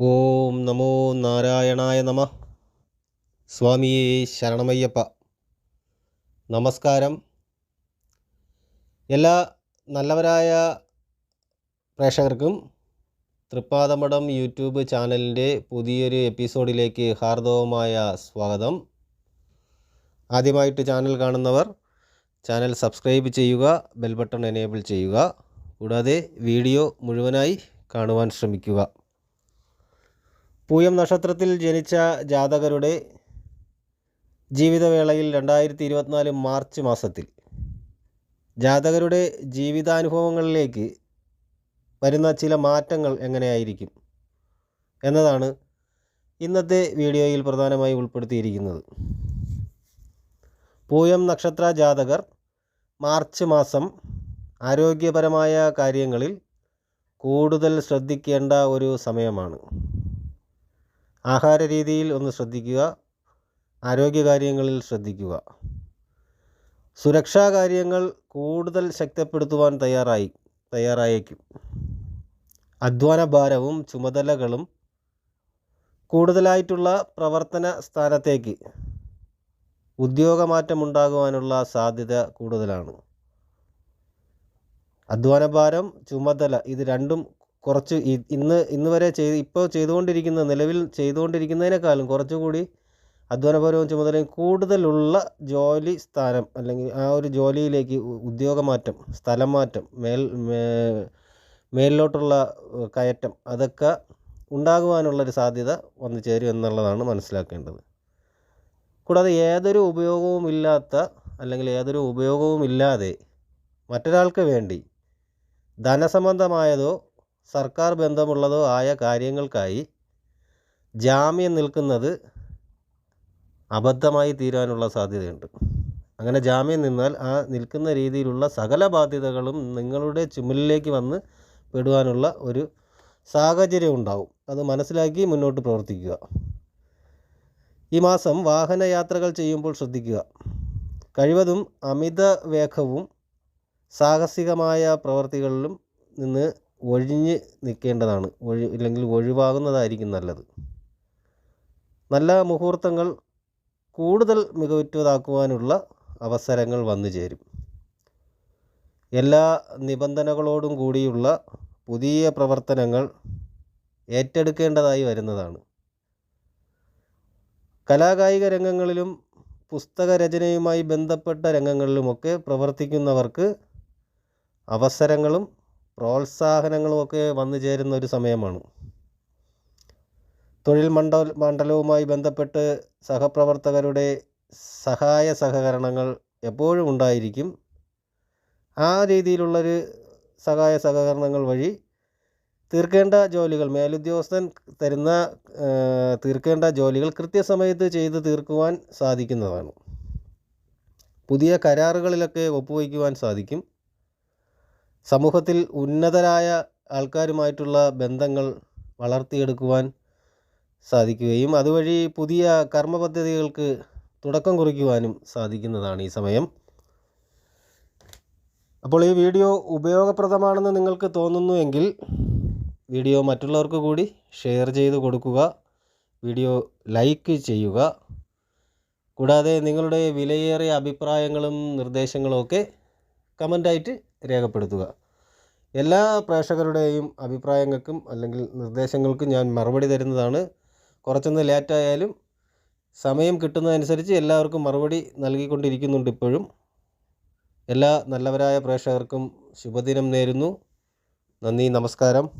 ഓം നമോ നാരായണായ നമ. സ്വാമിയെ ശരണമയ്യപ്പ. നമസ്കാരം. എല്ലാ നല്ലവരായ പ്രേക്ഷകർക്കും തൃപ്പാദമഠം യൂട്യൂബ് ചാനലിന്റെ പുതിയൊരു എപ്പിസോഡിലേക്ക് ഹാർദവമായ സ്വാഗതം. ആദ്യമായിട്ട് ചാനൽ കാണുന്നവർ ചാനൽ സബ്സ്ക്രൈബ് ചെയ്യുക ബെൽ ബട്ടൺ എനേബിൾ ചെയ്യുക കൂടാതെ വീഡിയോ മുഴുവനായി കാണുവാൻ ശ്രമിക്കുക. പൂയം നക്ഷത്രത്തിൽ ജനിച്ച ജാതകരുടെ ജീവിതവേളയിൽ രണ്ടായിരത്തി ഇരുപത്തിനാല് മാർച്ച് മാസത്തിൽ ജാതകരുടെ ജീവിതാനുഭവങ്ങളിലേക്ക് വരുന്ന ചില മാറ്റങ്ങൾ എങ്ങനെയായിരിക്കും എന്നതാണ് ഇന്നത്തെ വീഡിയോയിൽ പ്രധാനമായി ഉൾപ്പെടുത്തിയിരിക്കുന്നത്. പൂയം നക്ഷത്ര ജാതകർ മാർച്ച് മാസം ആരോഗ്യപരമായ കാര്യങ്ങളിൽ കൂടുതൽ ശ്രദ്ധിക്കേണ്ട ഒരു സമയമാണ്. ആഹാര രീതിയിൽ ഒന്ന് ശ്രദ്ധിക്കുക. ആരോഗ്യകാര്യങ്ങളിൽ ശ്രദ്ധിക്കുക. സുരക്ഷാ കാര്യങ്ങൾ കൂടുതൽ ശക്തിപ്പെടുത്തുവാൻ തയ്യാറായി തയ്യാറായേക്കും. അധ്വാന ഭാരവും ചുമതലകളും കൂടുതലായിട്ടുള്ള പ്രവർത്തന സ്ഥാനത്തേക്ക് ഉദ്യോഗമാറ്റമുണ്ടാകുവാനുള്ള സാധ്യത കൂടുതലാണ്. അധ്വാനഭാരം ചുമതല ഇത് രണ്ടും കുറച്ച് ഇന്ന് ഇന്ന് വരെ ചെയ്ത് ഇപ്പോൾ ചെയ്തുകൊണ്ടിരിക്കുന്ന നിലവിൽ ചെയ്തുകൊണ്ടിരിക്കുന്നതിനേക്കാളും കുറച്ചുകൂടി അധ്വാനപരവും ചുമതലയും കൂടുതലുള്ള ജോലി സ്ഥാനം അല്ലെങ്കിൽ ആ ഒരു ജോലിയിലേക്ക് ഉദ്യോഗമാറ്റം സ്ഥലം മാറ്റം മേൽ മേലിലോട്ടുള്ള കയറ്റം അതൊക്കെ ഉണ്ടാകുവാനുള്ളൊരു സാധ്യത വന്നു ചേരും എന്നുള്ളതാണ് മനസ്സിലാക്കേണ്ടത്. കൂടാതെ ഏതൊരു ഉപയോഗവും ഇല്ലാത്ത അല്ലെങ്കിൽ ഏതൊരു ഉപയോഗവും ഇല്ലാതെ മറ്റൊരാൾക്ക് വേണ്ടി ധനസംബന്ധമായതോ സർക്കാർ ബന്ധമുള്ളതോ ആയ കാര്യങ്ങൾക്കായി ജാമ്യം നിൽക്കുന്നത് അബദ്ധമായി തീരാനുള്ള സാധ്യതയുണ്ട്. അങ്ങനെ ജാമ്യം നിന്നാൽ ആ നിൽക്കുന്ന രീതിയിലുള്ള സകല ബാധ്യതകളും നിങ്ങളുടെ ചുമലിലേക്ക് വന്ന് പെടുവാനുള്ള ഒരു സാഹചര്യം ഉണ്ടാവും. അത് മനസ്സിലാക്കി മുന്നോട്ട് പ്രവർത്തിക്കുക. ഈ മാസം വാഹന യാത്രകൾ ചെയ്യുമ്പോൾ ശ്രദ്ധിക്കുക. കഴിവതും അമിത വേഗവും സാഹസികമായ പ്രവർത്തികളിലും നിന്ന് ഒഴിഞ്ഞ് നിൽക്കേണ്ടതാണ്. ഒഴി ഇല്ലെങ്കിൽ ഒഴിവാകുന്നതായിരിക്കും നല്ലത്. നല്ല മുഹൂർത്തങ്ങൾ കൂടുതൽ മികവുറ്റതാക്കുവാനുള്ള അവസരങ്ങൾ വന്നു ചേരും. എല്ലാ നിബന്ധനകളോടും കൂടിയുള്ള പുതിയ പ്രവർത്തനങ്ങൾ ഏറ്റെടുക്കേണ്ടതായി വരുന്നതാണ്. കലാകായിക രംഗങ്ങളിലും പുസ്തക രചനയുമായി ബന്ധപ്പെട്ട രംഗങ്ങളിലുമൊക്കെ പ്രവർത്തിക്കുന്നവർക്ക് അവസരങ്ങളും പ്രോത്സാഹനങ്ങളുമൊക്കെ വന്നു ചേരുന്ന ഒരു സമയമാണ്. തൊഴിൽ മണ്ഡല മണ്ഡലവുമായി ബന്ധപ്പെട്ട് സഹപ്രവർത്തകരുടെ സഹായ സഹകരണങ്ങൾ എപ്പോഴും ഉണ്ടായിരിക്കും. ആ രീതിയിലുള്ളൊരു സഹായ സഹകരണങ്ങൾ വഴി തീർക്കേണ്ട ജോലികൾ മേലുദ്യോഗസ്ഥൻ തരുന്ന തീർക്കേണ്ട ജോലികൾ കൃത്യസമയത്ത് ചെയ്ത് തീർക്കുവാൻ സാധിക്കുന്നതാണ്. പുതിയ കരാറുകളിലൊക്കെ ഒപ്പുവയ്ക്കുവാൻ സാധിക്കും. സമൂഹത്തിൽ ഉന്നതരായ ആൾക്കാരുമായിട്ടുള്ള ബന്ധങ്ങൾ വളർത്തിയെടുക്കുവാൻ സാധിക്കുകയും അതുവഴി പുതിയ കർമ്മ പദ്ധതികൾക്ക് തുടക്കം കുറിക്കുവാനും സാധിക്കുന്നതാണ് ഈ സമയം. അപ്പോൾ ഈ വീഡിയോ ഉപയോഗപ്രദമാണെന്ന് നിങ്ങൾക്ക് തോന്നുന്നു എങ്കിൽ വീഡിയോ മറ്റുള്ളവർക്ക് കൂടി ഷെയർ ചെയ്ത് കൊടുക്കുക വീഡിയോ ലൈക്ക് ചെയ്യുക. കൂടാതെ നിങ്ങളുടെ വിലയേറിയ അഭിപ്രായങ്ങളും നിർദ്ദേശങ്ങളും ഒക്കെ കമന്റായിട്ട് രേഖപ്പെടുത്തുക. എല്ലാ പ്രേക്ഷകരുടെയും അഭിപ്രായങ്ങൾക്കും അല്ലെങ്കിൽ നിർദ്ദേശങ്ങൾക്കും ഞാൻ മറുപടി തരുന്നതാണ്. കുറച്ചൊന്ന് ലേറ്റായാലും സമയം കിട്ടുന്നതനുസരിച്ച് എല്ലാവർക്കും മറുപടി നൽകിക്കൊണ്ടിരിക്കുന്നുണ്ട് ഇപ്പോഴും. എല്ലാ നല്ലവരായ പ്രേക്ഷകർക്കും ശുഭദിനം നേരുന്നു. നന്ദി നമസ്കാരം.